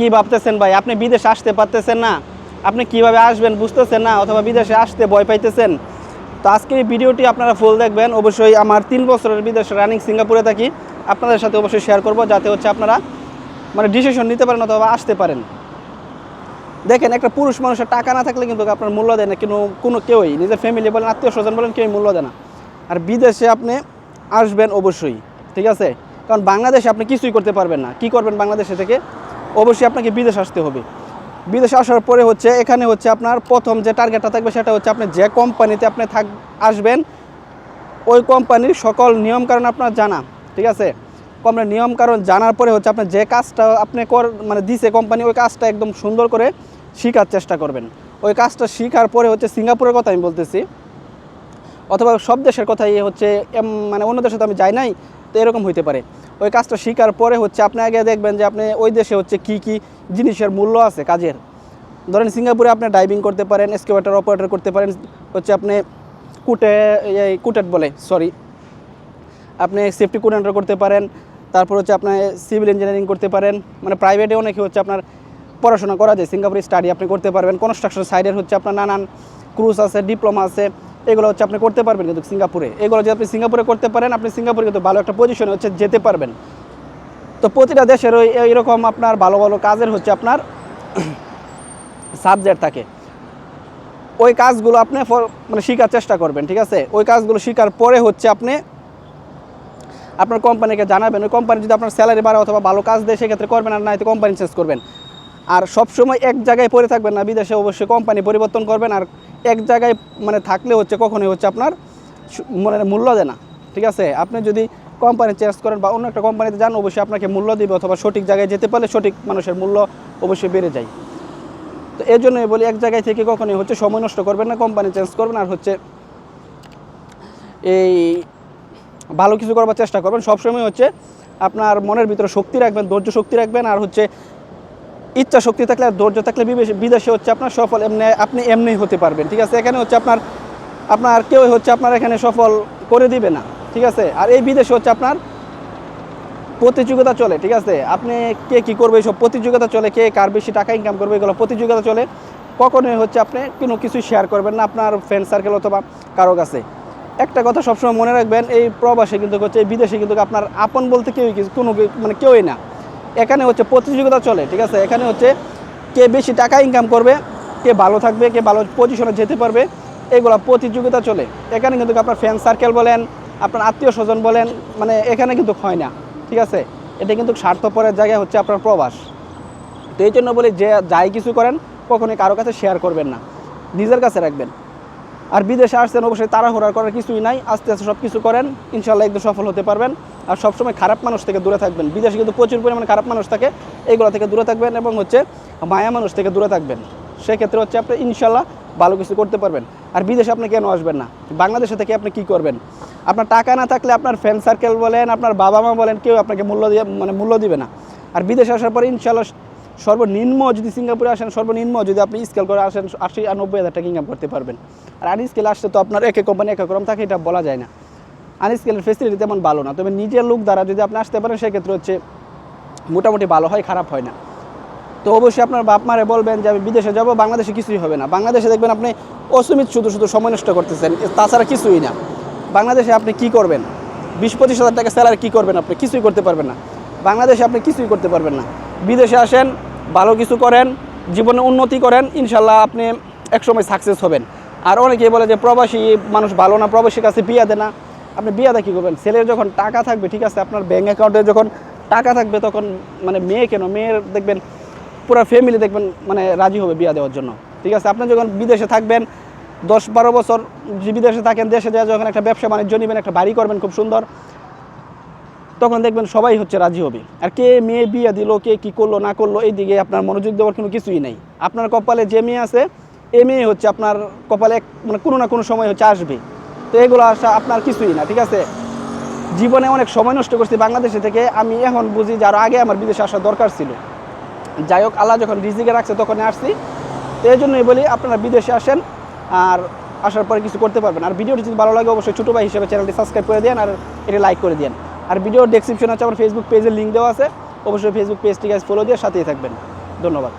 কি ভাবতেছেন ভাই? আপনি বিদেশে আসতে পারতেছেন না। আপনি কীভাবে আসবেন বুঝতেছেন না, অথবা বিদেশে আসতে ভয় পাইতেছেন। তো আজকের এই ভিডিওটি আপনারা ফুল দেখবেন। অবশ্যই আমার তিন বছরের বিদেশে রানিং সিঙ্গাপুরে থাকি। আপনাদের সাথে অবশ্যই শেয়ার করব, যাতে হচ্ছে আপনারা মানে ডিসিশন নিতে পারেন অথবা আসতে পারেন। দেখেন, একটা পুরুষ মানুষের টাকা না থাকলে কিন্তু আপনার মূল্য দেয় না। কিন্তু কোনো কেউই, নিজের ফ্যামিলি বলেন আত্মীয় স্বজন বলেন, কেউই মূল্য দেয় না। আর বিদেশে আপনি আসবেন অবশ্যই, ঠিক আছে? কারণ বাংলাদেশে আপনি কিছুই করতে পারবেন না। কি করবেন বাংলাদেশে থেকে? অবশ্যই আপনাকে বিদেশ আসতে হবে। বিদেশে আসার পরে হচ্ছে এখানে হচ্ছে আপনার প্রথম যে টার্গেটটা থাকবে সেটা হচ্ছে আপনি যে কোম্পানিতে আপনি থাক, আসবেন, ওই কোম্পানির সকল নিয়মকানুন আপনার জানা, ঠিক আছে? কোম্পানির নিয়মকানুন জানার পরে হচ্ছে আপনার যে কাজটা আপনি কর মানে দিছে কোম্পানি ওই কাজটা একদম সুন্দর করে শেখার চেষ্টা করবেন। ওই কাজটা শেখার পরে হচ্ছে সিঙ্গাপুরের কথা আমি বলতেছি, অথবা সব দেশের কথাই হচ্ছে মানে অন্য দেশে তো আমি যাই নাই তো এরকম হইতে পারে। ওই কাজটা শেখার পরে হচ্ছে আপনি আগে দেখবেন যে আপনি ওই দেশে হচ্ছে কি কি জিনিসের মূল্য আছে কাজের। ধরেন সিঙ্গাপুরে আপনি ডাইভিং করতে পারেন এসকেভেটার অপারেটর করতে পারেন, হচ্ছে আপনি কুটে কুটেট বলে সরি আপনি সেফটি কোঅর্ডিনেটর করতে পারেন, তারপর হচ্ছে আপনার সিভিল ইঞ্জিনিয়ারিং করতে পারেন। মানে প্রাইভেটে অনেকে হচ্ছে আপনার পড়াশোনা করা যায়, সিঙ্গাপুরে স্টাডি আপনি করতে পারবেন। কনস্ট্রাকশন সাইডের হচ্ছে আপনার নানান ক্রুজ আছে ডিপ্লোমা আছে। এগুলো হচ্ছে আপনি করতে পারবেন কিন্তু সিঙ্গাপুরে। এগুলো যদি আপনি সিঙ্গাপুরে করতে পারেন, আপনি সিঙ্গাপুরে কিন্তু ভালো একটা পজিশনে হচ্ছে যেতে পারবেন। তো প্রতিটা দেশের ওই এইরকম আপনার ভালো ভালো কাজের হচ্ছে আপনার সাবজেক্ট থাকে। ওই কাজগুলো আপনি মানে শেখার চেষ্টা করবেন, ঠিক আছে? ওই কাজগুলো শেখার পরে হচ্ছে আপনি আপনার কোম্পানিকে জানাবেন। ওই কোম্পানি যদি আপনার স্যালারি বাড়ে অথবা ভালো কাজ দেয়, সেক্ষেত্রে করবেন, আর না হয়তো কোম্পানি চেঞ্জ করবেন। আর সবসময় এক জায়গায় পড়ে থাকবেন না, বিদেশে অবশ্যই কোম্পানি পরিবর্তন করবেন, আর এক জায়গায় মানে থাকলে হচ্ছে কখনোই হচ্ছে আপনার মানে মূল্য দেয় না, ঠিক আছে? আপনি যদি কোম্পানি চেঞ্জ করেন বা অন্য একটা কোম্পানিতে যান, অবশ্যই আপনাকে মূল্য দিবে অথবা সঠিক জায়গায় যেতে পারলে সঠিক মানুষের মূল্য অবশ্যই বেড়ে যায়। তো এর জন্যই বলি, এক জায়গায় থেকে কখনোই হচ্ছে সময় নষ্ট করবেন না কোম্পানি চেঞ্জ করবেন আর হচ্ছে এই ভালো কিছু করবার চেষ্টা করবেন। সবসময় হচ্ছে আপনার মনের ভিতরে শক্তি রাখবেন, ধৈর্য শক্তি রাখবেন আর হচ্ছে ইচ্ছা শক্তি থাকলে আর ধৈর্য থাকলে বিদেশে হচ্ছে আপনার সফল এমনি আপনি এমনি হতে পারবেন, ঠিক আছে? এখানে হচ্ছে আপনার আপনার কেউ হচ্ছে আপনার এখানে সফল করে দিবে না, ঠিক আছে? আর এই বিদেশে হচ্ছে আপনার প্রতিযোগিতা চলে, ঠিক আছে? আপনি কে কি করবে সব প্রতিযোগিতা চলে, কে কার বেশি টাকা ইনকাম করবে এগুলো প্রতিযোগিতা চলে। কখনোই হচ্ছে আপনি কোনো কিছু শেয়ার করবেন না, আপনার ফ্রেন্ড সার্কেল অথবা কারও কাছে। একটা কথা সবসময় মনে রাখবেন, এই প্রবাসে কিন্তু হচ্ছে, এই বিদেশে কিন্তু আপনার আপন বলতে কেউই কোনো মানে কেউই না। এখানে হচ্ছে প্রতিযোগিতা চলে, ঠিক আছে? এখানে হচ্ছে কে বেশি টাকা ইনকাম করবে, কে ভালো থাকবে, কে ভালো পজিশনে যেতে পারবে, এগুলো প্রতিযোগিতা চলে। এখানে কিন্তু আপনার ফ্রেন্ড সার্কেল বলেন, আপনার আত্মীয় স্বজন বলেন মানে এখানে কিন্তু হয় না, ঠিক আছে? এটা কিন্তু স্বার্থপরের জায়গায় হচ্ছে আপনার প্রবাস। তো এই জন্য বলি যে যাই কিছু করেন, কখনোই কারও কাছে শেয়ার করবেন না। নিজের কাছে রাখবেন। আর বিদেশে আসছেন অবশ্যই তাড়াহুড়া করার কিছুই নাই। আস্তে আস্তে সব কিছু করেন, ইনশাল্লাহ একদম সফল হতে পারবেন। আর সবসময় খারাপ মানুষ থেকে দূরে থাকবেন। বিদেশে কিন্তু প্রচুর পরিমাণে খারাপ মানুষ থাকে, এগুলো থেকে দূরে থাকবেন এবং হচ্ছে মায়া মানুষ থেকে দূরে থাকবেন। সেক্ষেত্রে হচ্ছে আপনি ইনশাল্লাহ ভালো কিছু করতে পারবেন। আর বিদেশে আপনি কেন আসবেন না? বাংলাদেশে থেকে আপনি কি করবেন? আপনার টাকা না থাকলে আপনার ফ্রেন্ড সার্কেল বলেন, আপনার বাবা মা বলেন, কেউ আপনাকে মূল্য দিয়ে মানে মূল্য দিবে না। আর বিদেশে আসার পরে ইনশাল্লাহ সর্বনিম্ন যদি সিঙ্গাপুরে আসেন, সর্বনিম্ন যদি আপনি স্কেল করে আসেন, আশি আর নব্বই হাজার টাকা ইনকাম করতে পারবেন। আর আন স্কেল আসতে তো আপনার এক কোম্পানি এক রকম থাকে, এটা বলা যায় না। আন স্কেলের ফেসিলিটি তেমন ভালো না, তবে নিজের লোক দ্বারা যদি আপনি আসতে পারেন, সেক্ষেত্রে হচ্ছে মোটামুটি ভালো হয়, খারাপ হয় না। তো অবশ্যই আপনার বাপ মারে বলবেন যে, আমি বিদেশে যাব, বাংলাদেশে কিছুই হবে না। বাংলাদেশে দেখবেন আপনি অসীমিত শুধু শুধু সময় নষ্ট করতেছেন, তাছাড়া কিছুই না। বাংলাদেশে আপনি কি করবেন? বিশ, পঁচিশ হাজার টাকা স্যালারি কী করবেন আপনি? কিছুই করতে পারবেন না। বাংলাদেশে আপনি কিছুই করতে পারবেন না। বিদেশে আসেন ভালো কিছু করেন, জীবনে উন্নতি করেন, ইনশাল্লাহ আপনি একসময় সাকসেস হবেন। আর অনেকে বলে যে প্রবাসী মানুষ ভালো না, প্রবাসীর কাছে বিয়া দেয় না। আপনি বিয়াদা কী করবেন? ছেলের যখন টাকা থাকবে, ঠিক আছে, আপনার ব্যাঙ্ক অ্যাকাউন্টে যখন টাকা থাকবে, তখন মানে মেয়ে কেন? মেয়ের দেখবেন পুরো ফ্যামিলি দেখবেন মানে রাজি হবে বিয়া দেওয়ার জন্য। ঠিক আছে, আপনি যখন বিদেশে থাকবেন, দশ বারো বছর বিদেশে থাকেন, দেশে যায় যখন একটা ব্যবসা বাণিজ্য নেবেন, একটা বাড়ি করবেন, খুব সুন্দর। তখন দেখবেন সবাই হচ্ছে রাজি হবে। আর কে মেয়ে বিয়ে দিল, কে কী করল, না করল, এই দিকে আপনার মনোযোগ দেওয়ার কোনো কিছুই নেই। আপনার কপালে যে মেয়ে আছে এ মেয়ে হচ্ছে আপনার কপালে মানে কোনো না কোনো সময় হচ্ছে আসবে। তো এগুলো আসা আপনার কিছুই না, ঠিক আছে? জীবনে অনেক সময় নষ্ট করছি বাংলাদেশে থেকে। আমি এখন বুঝি যে আরও আগে আমার বিদেশে আসার দরকার ছিল। যাই হোক, আল্লাহ যখন রিজিকে রাখছে তখন আসছি। তো এই জন্যই বলি, আপনারা বিদেশে আসেন আর আসার পরে কিছু করতে পারবেন। আর ভিডিওটি যদি ভালো লাগে, অবশ্যই ছোটো ভাই হিসেবে চ্যানেলটি সাবস্ক্রাইব করে দেন আর এটা লাইক করে দেন আর ভিডিও ডেসক্রিপশনে আছে, আমার ফেসবুক পেজের লিঙ্ক দেওয়া আছে। অবশ্যই ফেসবুক পেজটি গাছ ফলো দিয়ে সাথেই থাকবেন। ধন্যবাদ।